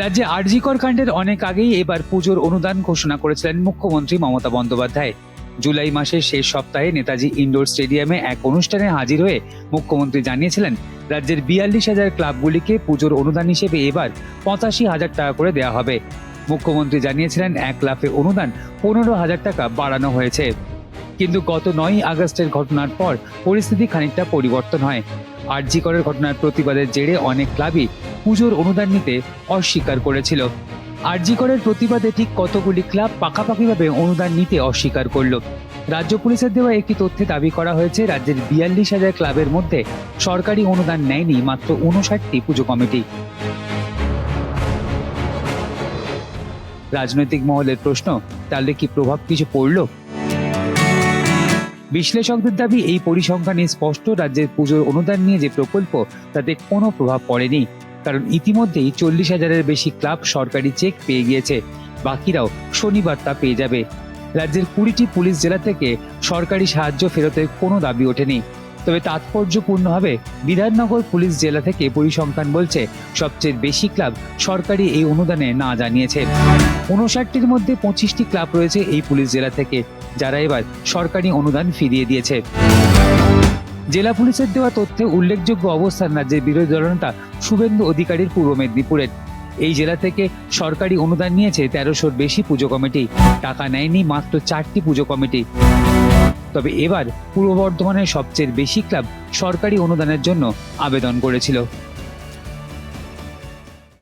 রাজ্যে আরজিকর কাণ্ডের অনেক আগেই এবার পুজোর অনুদান ঘোষণা করেছিলেন মুখ্যমন্ত্রী মমতা বন্দ্যোপাধ্যায়। জুলাই মাসের শেষ সপ্তাহে নেতাজি ইনডোর স্টেডিয়ামে এক অনুষ্ঠানে হাজির হয়ে মুখ্যমন্ত্রী জানিয়েছিলেন, রাজ্যের বিয়াল্লিশ হাজার ক্লাবগুলিকে পুজোর অনুদান হিসেবে এবার পঁচাশি হাজার টাকা করে দেওয়া হবে। মুখ্যমন্ত্রী জানিয়েছিলেন, এক লাফে অনুদান পনেরো হাজার টাকা বাড়ানো হয়েছে। কিন্তু গত নয় আগস্টের ঘটনার পর পরিস্থিতি খানিকটা পরিবর্তন হয়। আরজি করের ঘটনার প্রতিবাদের জেরে অনেক ক্লাবই পুজোর অনুদান নিতে অস্বীকার করেছিল। আরজি করের প্রতিবাদে ঠিক কতগুলি ক্লাব পাকাপাকিভাবে অনুদান নিতে অস্বীকার করল। রাজ্য পুলিশের দেওয়া একটি তথ্যে দাবি করা হয়েছে, রাজ্যের বিয়াল্লিশ হাজার ক্লাবের মধ্যে সরকারি অনুদান নেয়নি মাত্র উনষাটটি পুজো কমিটি। রাজনৈতিক মহলের প্রশ্ন, তাহলে কি প্রভাব কিছু পড়ল? বিশ্লেষকদের দাবি, এই পরিসংখ্যানে স্পষ্ট, রাজ্যের পুজোর অনুদান নিয়ে যে প্রকল্প, তাতে কোনো প্রভাব পড়েনি। কারণ ইতিমধ্যেই চল্লিশ হাজারের বেশি ক্লাব সরকারি চেক পেয়ে গিয়েছে। বাকিরাও শনিবার তা পেয়ে যাবে। রাজ্যের কুড়িটি পুলিশ জেলা থেকে সরকারি সাহায্য ফেরতের কোনো দাবি ওঠেনি। তবে তাৎপর্যপূর্ণভাবে বিধাননগর পুলিশ জেলা থেকে পরিসংখ্যান বলছে, সবচেয়ে বেশি ক্লাব সরকারি এই অনুদানে না জানিয়েছে। উনষাটটির মধ্যে পঁচিশটি ক্লাব রয়েছে এই পুলিশ জেলা থেকে, যারা এবার সরকারি অনুদান ফিরিয়ে দিয়েছে। জেলা পুলিশের দেওয়া তথ্যে উল্লেখযোগ্য অবস্থান রাজ্যের বিরোধী দলনেতা শুভেন্দু অধিকারীর পূর্ব মেদিনীপুরের। এই জেলা থেকে সরকারি অনুদান নিয়েছে তেরোশোর বেশি পুজো কমিটি। টাকা নেয়নি মাত্র চারটি পুজো কমিটি। তবে এবার পূর্ব বর্ধমানের সবচেয়ে বেশি ক্লাব সরকারি অনুদানের জন্য আবেদন করেছিল।